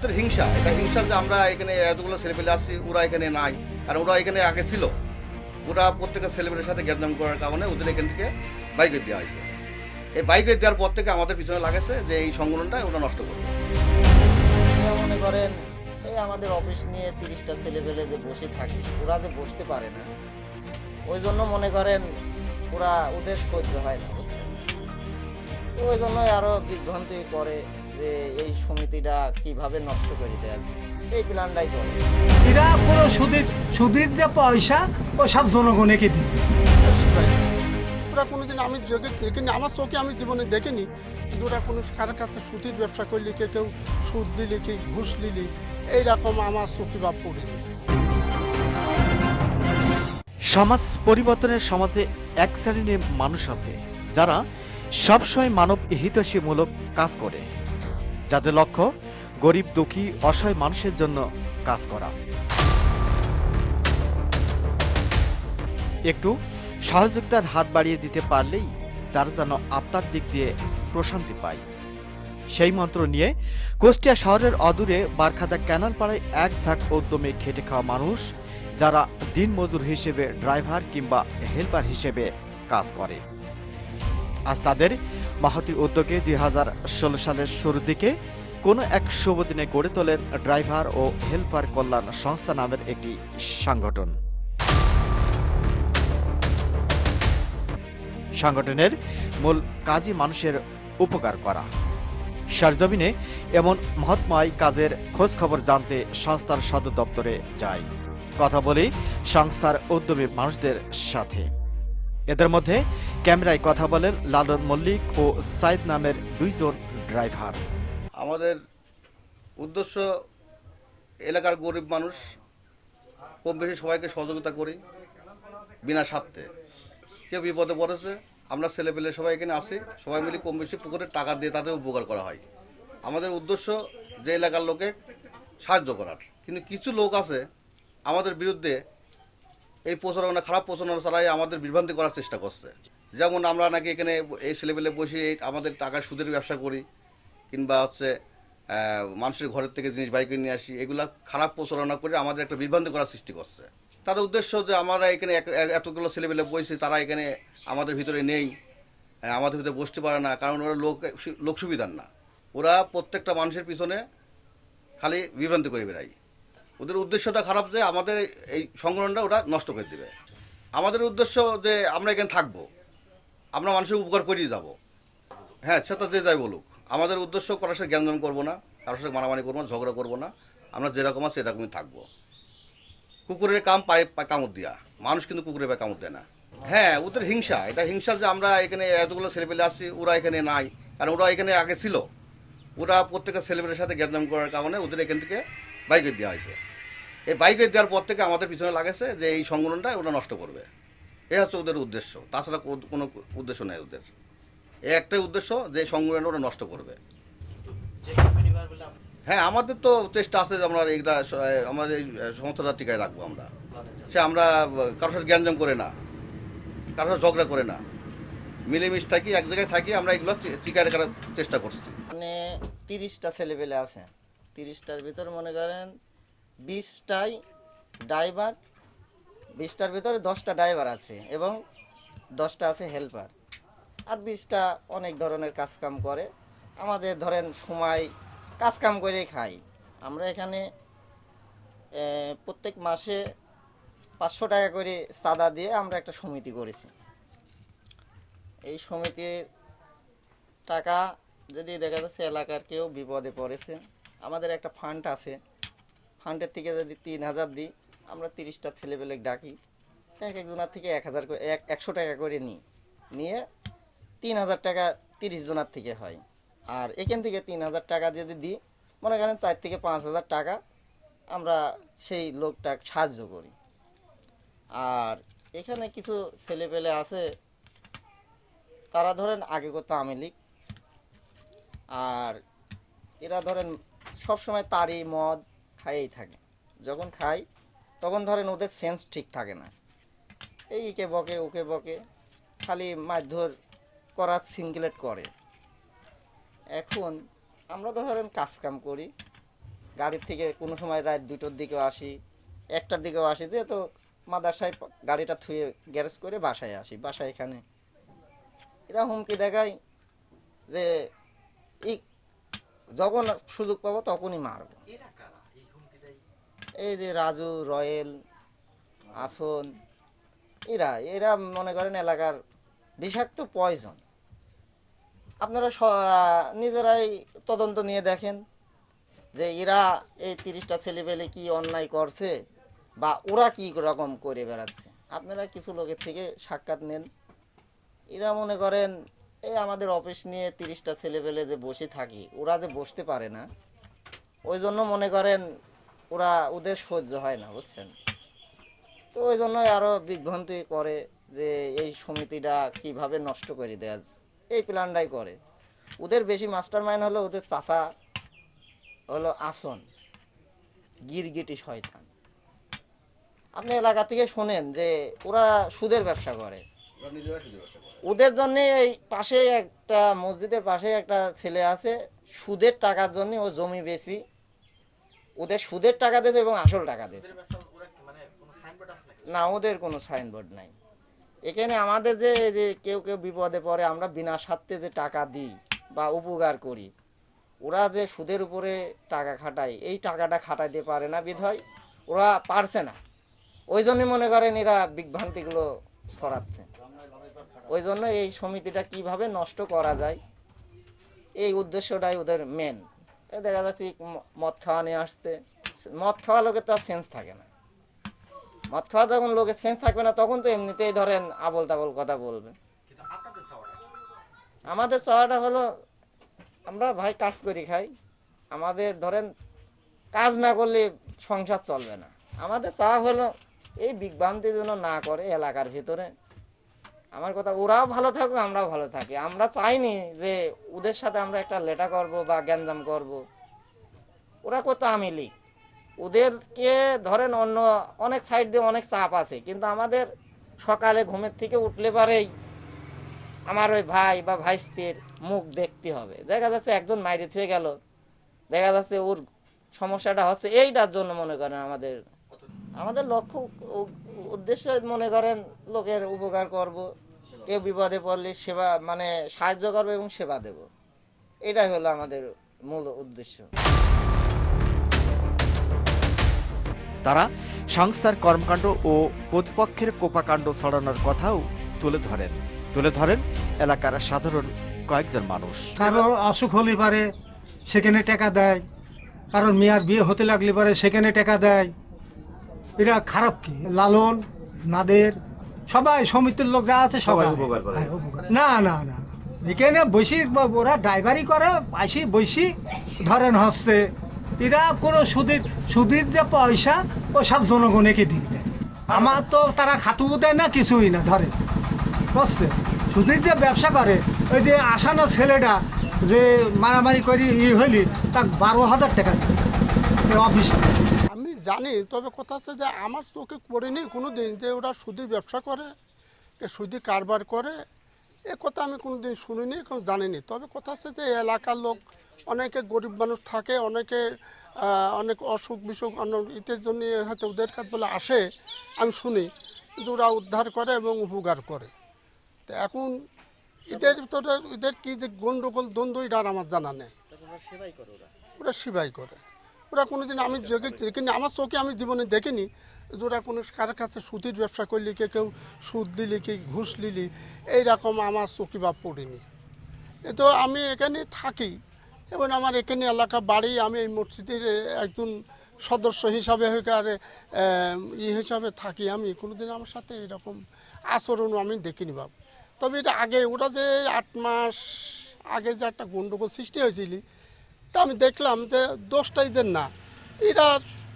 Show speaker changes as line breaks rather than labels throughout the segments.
ওদের হিংসা। এটা হিংসা যে আমরা এখানে এতগুলো ছেলেপেলে আসছি, ওরা এখানে নাই। আর ওরা এখানে আগে ছিল। ওরা প্রত্যেকটা ছেলেপেলের সাথে গ্যাদাম করার কারণে ওদের এখান থেকে বাইকে দেওয়া হয়েছে। এই বাইকে দেওয়ার পর থেকে আমাদের পিছনে লাগেছে যে এই সংগঠনটা ওরা নষ্ট করবে।
মনে করেন, এই আমাদের অফিস নিয়ে তিরিশটা ছেলেপেলে যে বসে থাকে, ওরা যে বসতে পারে না। ওই জন্য মনে করেন, ওরা ওদের সহ্য হয় না, বুঝছেন? ওই জন্যই আরও বিভ্রান্তি করে। যে এই সমিতিটা কীভাবে নষ্ট করে যায়। এই প্ল্যানটাই করে।
এরা কোনো সুদের সুদের যে পয়সা ও সব জনগণকে দিবে।
ওরা কোনোদিন আমি চোখে দেখিনি আমার চোখে আমি জীবনে দেখিনি। কিন্তু ওরা কোনো কারোর কাছে সুতির ব্যবসা করলি কে কেউ সুদ দিলি কি ঘুষ নিলি এইরকম আমার চোখে বা পড়েনি।
সমাজ পরিবর্তনের সমাজে এক শ্রেণির মানুষ আছে যারা সবসময় মানব হিতৈষীমূলক কাজ করে। যাদের লক্ষ্য, গরিব, দুঃখী, অসহায় মানুষের জন্য কাজ করা। একটু সহযোগিতার হাত বাড়িয়ে দিতে পারলেই তার যেন আত্মার দিক দিয়ে প্রশান্তি পায় সেই মন্ত্র নিয়ে কুষ্টিয়া শহরের অদূরে বারখাদা ক্যানাল পাড়ায় এক ঝাঁক উদ্যমে খেটে খাওয়া মানুষ, যারা দিনমজুর হিসেবে ড্রাইভার কিংবা হেল্পার হিসেবে কাজ করে। আজ তাদের মাহতি উদ্যোগে দুই হাজার ষোলো সালের শুরুর দিকে কোনো এক শুভ দিনে গড়ে তোলেন ড্রাইভার ও হেল্পার কল্যাণ সংস্থা নামের একটি সংগঠন। সংগঠনের মূল কাজই মানুষের উপকার করা। সরজমিনে এমন মহৎময় কাজের খোঁজ খবর জানতে সংস্থার সদর দপ্তরে যায় কথা বলি সংস্থার উদ্যমী মানুষদের সাথে। এদের মধ্যে ক্যামেরায় কথা বলেন লালন মল্লিক ও সাইদ নামের দুইজন ড্রাইভার।
আমাদের উদ্দেশ্য এলাকার গরিব মানুষ, কম বেশি সবাইকে সহযোগিতা করি বিনা স্বার্থে। কেউ বিপদে পড়েছে, আমরা ছেলেপেলে সবাই এখানে আসি, সবাই মিলে কম বেশি পুকুরে টাকা দিয়ে তাদের উপকার করা হয়। আমাদের উদ্দেশ্য যে এলাকার লোকে সাহায্য করার। কিন্তু কিছু লোক আছে আমাদের বিরুদ্ধে এই প্রচারণা খারাপ প্রচারণা চালাই আমাদের বিভ্রান্তি করার চেষ্টা করছে। যেমন আমরা নাকি এখানে এই ছেলেপেলে বসে আমাদের টাকা সুদের ব্যবসা করি, কিংবা হচ্ছে মানুষের ঘরের থেকে জিনিস বাইকে নিয়ে আসি, এগুলা খারাপ প্রচারণা করে আমাদের একটা বিভ্রান্তি করার সৃষ্টি করছে। তাদের উদ্দেশ্য যে আমরা এখানে এতগুলো ছেলেপেলে বসছি, তারা এখানে আমাদের ভিতরে নেই আমাদের ভিতরে বসতে পারে না, কারণ ওরা লোক লোক সুবিধার না। ওরা প্রত্যেকটা মানুষের পিছনে খালি বিভ্রান্তি করে বেড়ায়। ওদের উদ্দেশ্যটা খারাপ যে আমাদের এই সংগঠনটা ওরা নষ্ট করে দেবে। আমাদের উদ্দেশ্য যে আমরা এখানে থাকব। আমরা মানুষের উপকার করিয়ে যাব। হ্যাঁ সেটা যে যাই বলুক। আমাদের উদ্দেশ্য কারোর সাথে জ্ঞানদান করব না, কারোর সাথে মারামারি করব না, ঝগড়া করব না। আমরা যেরকম আছে সেরকমই থাকব। কুকুরের কাম পায়ে কামড় দিয়া। মানুষ কিন্তু কুকুরের পায়ে কামড় দেয় না। হ্যাঁ ওদের হিংসা। এটা হিংসা যে আমরা এখানে এতগুলো ছেলেপেলে আসছি, ওরা এখানে নাই। কারণ ওরা এখানে আগে ছিল। ওরা প্রত্যেকটা ছেলেপেলের সাথে জ্ঞানদান করার কারণে ওদের এখান থেকে বাইকে দেওয়া হয়েছে। এই বাইকে দেওয়ার পর থেকে আমাদের পিছনে লাগেছে যে এই সংগঠনটা ওরা নষ্ট করবে। এ হচ্ছে ওদের উদ্দেশ্য। তাছাড়া কোনো উদ্দেশ্য নেই ওদের। এই একটাই উদ্দেশ্য যে এই সংগঠনটা ওরা নষ্ট করবে। হ্যাঁ আমাদের তো চেষ্টা আছে যে আমরা এইটা আমাদের এই সমস্যাটা টিকায় রাখব আমরা। সে আমরা কারোর সাথে জ্ঞানজাম করে না। কারোর সাথে ঝগড়া করে না। মিলেমিশ থাকি, এক জায়গায় থাকি, আমরা এগুলো টিকায় রাখার চেষ্টা করছি।
মানে তিরিশটা ছেলেপেলে আছে। তিরিশটার ভিতর মনে করেন বিশটাই ড্রাইভার, বিশটার ভিতরে দশটা ড্রাইভার আছে এবং দশটা আছে হেল্পার। আর বিশটা অনেক ধরনের কাজকাম করে। আমাদের ধরেন সময় কাজকাম করে খাই। আমরা এখানে প্রত্যেক মাসে পাঁচশো টাকা করে চাঁদা দিয়ে আমরা একটা সমিতি করেছি। এই সমিতির টাকা যদি দেখা যাচ্ছে এলাকার কেউ বিপদে পড়েছে আমাদের একটা ফান্ড আছে। ফান্ডের থেকে যদি তিন হাজার দিই, আমরা তিরিশটা ছেলেপেলে ডাকি। এক একজনের থেকে এক হাজার করে, এক, একশো টাকা করে নিই। নিয়ে তিন হাজার টাকা তিরিশ জনের থেকে হয়। আর এখান থেকে তিন হাজার টাকা যদি দিই, মনে করেন চার থেকে পাঁচ হাজার টাকা, আমরা সেই লোকটা সাহায্য করি। আর এখানে কিছু ছেলেপেলে আছে, তারা ধরেন আগে করতো আওয়ামী আর এরা ধরেন সবসময় তারি মদ খাইয়েই থাকে। যখন খাই, তখন ধরেন ওদের সেন্স ঠিক থাকে না। এই একে বকে, ওকে বকে, খালি মারধর করার সিঙ্গলেট করে। এখন আমরা তো ধরেন কাজকাম করি। গাড়ির থেকে কোনো সময় রাত দুটোর দিকেও আসি, একটার দিকেও আসি, যেহেতু মাদারসায় গাড়িটা থুয়ে গ্যারেজ করে বাসায় আসি। বাসায় এখানে এরা হুমকি দেখায় যে এই যখন সুযোগ পাবো তখনই মারবো। এই যে রাজু রয়েল আসন এরা এরা মনে করেন এলাকার বিষাক্ত পয়জন। আপনারা নিজেরাই তদন্ত নিয়ে দেখেন যে এরা এই তিরিশটা ছেলেপেলে কি অন্যায় করছে বা ওরা কি রকম করে বেড়াচ্ছে। আপনারা কিছু লোকের থেকে সাক্ষাৎ নেন। এরা মনে করেন এই আমাদের অফিস নিয়ে তিরিশটা ছেলেপেলে যে বসে থাকি, ওরা যে বসতে পারে না, ওই জন্য মনে করেন ওরা ওদের সহ্য হয় না, বুঝছেন? তো ওই জন্যই আরও বিভ্রান্তি করে যে এই সমিতিটা কীভাবে নষ্ট করে দেয়া। এই প্ল্যানটাই করে। ওদের বেশি মাস্টার মাইন্ড হলো ওদের চাচা হলো আসন, গিরগিটি শয়তান। আপনি এলাকা থেকে শোনেন যে ওরা সুদের ব্যবসা করে। ওদের জন্য এই পাশে একটা, মসজিদের পাশে একটা ছেলে আছে, সুদের টাকার জন্য ও জমি বেশি। ওদের সুদের টাকা দিয়েছে এবং আসল টাকা দিয়েছে। না, ওদের কোনো সাইনবোর্ড নাই। এখানে আমাদের যে যে কেউ কেউ বিপদে পড়ে, আমরা বিনা স্বার্থে যে টাকা দিই বা উপকার করি, ওরা যে সুদের উপরে টাকা খাটায়, এই টাকাটা খাটাইতে পারে না বিধয় ওরা পারছে না। ওই জন্যই মনে করেন এরা বিভ্রান্তিগুলো ছড়াচ্ছে। ওই জন্য এই সমিতিটা কীভাবে নষ্ট করা যায়? এই উদ্দেশ্যটাই ওদের মেন দেখা যাচ্ছে মদ খাওয়া নিয়ে আসতে মদ খাওয়া লোকের তো আর সেন্স থাকে না। মদ খাওয়া যখন লোকের সেন্স থাকবে না তখন তো এমনিতেই ধরেন আবল তাবল কথা বলবে। আমাদের চাওয়াটা হলো আমরা ভাই কাজ করি খাই। আমাদের ধরেন কাজ না করলে সংসার চলবে না। আমাদের চাওয়া হলো এই বিভ্রান্তি যেন না করে এলাকার ভিতরে। আমার কথা, ওরাও ভালো থাকুক, আমরাও ভালো থাকি। আমরা চাইনি যে ওদের সাথে আমরা একটা লেটা করব বা গ্যাঞ্জাম করব। ওরা করতো আমি ওদেরকে ধরেন অন্য, অনেক সাইড দিয়ে অনেক চাপ আছে, কিন্তু আমাদের সকালে ঘুমের থেকে উঠলে পারেই আমার ওই ভাই বা ভাইস্তির মুখ দেখতে হবে। দেখা যাচ্ছে একজন মাইরে থেকে গেল। দেখা যাচ্ছে ওর সমস্যাটা হচ্ছে এইটার জন্য মনে করেন আমাদের আমাদের লক্ষ্য উদ্দেশ্য মনে করেন লোকের উপকার করব কেউ বিপদে পড়লে সেবা মানে সাহায্য করব এবং সেবা দেব। এটাই হলো আমাদের মূল উদ্দেশ্য।
তারা সংস্থার কর্মকাণ্ড ও প্রতিপক্ষের কোপাকাণ্ড ছড়ানোর কথাও তুলে ধরেন। তুলে ধরেন এলাকার সাধারণ কয়েকজন মানুষ।
কারোর অসুখ হলে পারে সেখানে টাকা দেয়। কারোর মেয়ার বিয়ে হতে লাগলে পারে সেখানে টাকা দেয়। এরা খারাপ কি? লালন নাদের সবাই সমিতির লোক যা আছে সবাই। হ্যাঁ, উপকার। না না না না। এখানে বসি ওরা ড্রাইভারি করে আসি বসি ধরেন হচ্ছে এরা কোনো সুদের সুদের যে পয়সা ও সব জনগণকে দিয়ে দেয়। আমার তো তারা খাতুও দেয় না কিছুই না ধরে বুঝছে? সুদের যে ব্যবসা করে ওই যে আসানা ছেলেটা যে মারামারি করি ই হইলি তাক বারো হাজার টাকা দেয়। অফিস
জানি তবে কথা আছে যে আমার চোখে পড়েনি কোনো দিন যে ওরা সুদি ব্যবসা করে কে সুদি কারবার করে এ কথা আমি কোনো দিন শুনিনি এখন জানিনি। তবে কথা আছে যে এলাকার লোক অনেকে গরিব মানুষ থাকে অনেকে অনেক অসুখ বিসুখ অন্য ইতের জন্য হয়তো ওদের কাছে বলে আসে আমি শুনি। কিন্তু ওরা উদ্ধার করে এবং উপকার করে। তো এখন এদের ভিতরে এদের কি যে গণ্ডগোল দ্বন্দ্ব এটা আর আমার জানা নেই। ওরা সেবাই করে। ওরা কোনোদিন আমি দেখিনি, আমার চোখে আমি জীবনে দেখিনি ওরা কোনো কারোর কাছে সুতির ব্যবসা করলি কে কেউ সুদ দিলি কি ঘুষ লিলি এইরকম আমার চোখে বা পড়িনি। এ তো আমি এখানে থাকি, এবং আমার এখানে এলাকা বাড়ি, আমি এই মসজিদের একজন সদস্য হিসাবে হয়ে ই হিসাবে থাকি আমি, কোনোদিন আমার সাথে এরকম আচরণ আমি দেখিনি বাবু তবে এটা আগে, ওটা যে আট মাস আগে যে একটা গণ্ডগোল সৃষ্টি হয়েছিল তা আমি দেখলাম যে দোষটা এদের না। এরা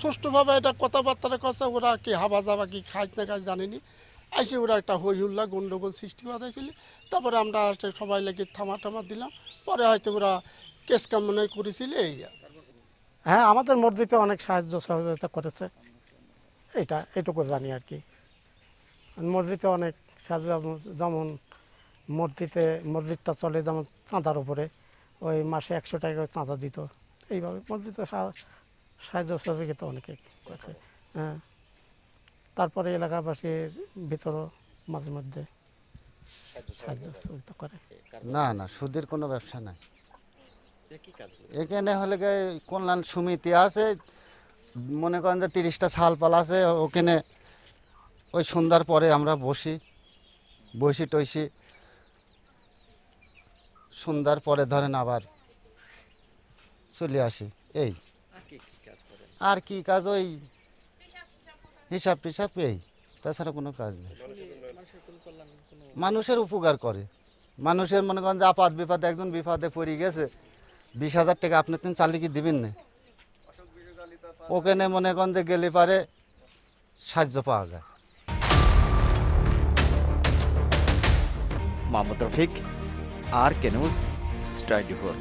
সুষ্ঠুভাবে এটা কথাবার্তার কথা ওরা কি হাবা যাবা কি খাইছ না খাইছ জানিনি। আইসে ওরা একটা হই হুল্লা গণ্ডগোল সৃষ্টি বাঁধাইছিল। তারপরে আমরা সবাই লেগে থামা টামা দিলাম। পরে হয়তো ওরা কেস কামনে করেছিল, এই
হ্যাঁ আমাদের মসজিদে অনেক সাহায্য সহযোগিতা করেছে। এটা, এটুকু জানি আর কি। মসজিদে অনেক সাহায্য, যেমন মসজিদে, মসজিদটা চলে যেমন চাঁদার উপরে। ওই মাসে একশো টাকা করে চাঁদা দিত। এইভাবে মসজিদে সা- সাহায্য সহযোগিতা অনেকে করছে। হ্যাঁ। তারপরে এলাকাবাসীর ভিতরও মাঝে মধ্যে সাহায্য সহযোগিতা করে।
না না সুদের কোনো ব্যবসা নাই। এখানে হলে গিয়ে কল্যাণ সমিতি আছে মনে করেন যে তিরিশটা ছাল পাল আছে ওখানে ওই সন্ধ্যার পরে আমরা বসি বসি টইসি সন্ধ্যার পরে ধরেন আবার চলে আসি। এই। আর কি কাজ ওই হিসাব টিসাব এই। তাছাড়া কোনো কাজ নেই। মানুষের উপকার করে। মানুষের মনে করেন যে আপাত বিপদ একজন বিপদে পড়ে গেছে বিশ হাজার টাকা আপনি তিন চালিয়ে কি দিবেন না? ওখানে মনে করেন যে গেলে পারে সাহায্য পাওয়া যায়।
Mohammad Rafiq R K News twenty four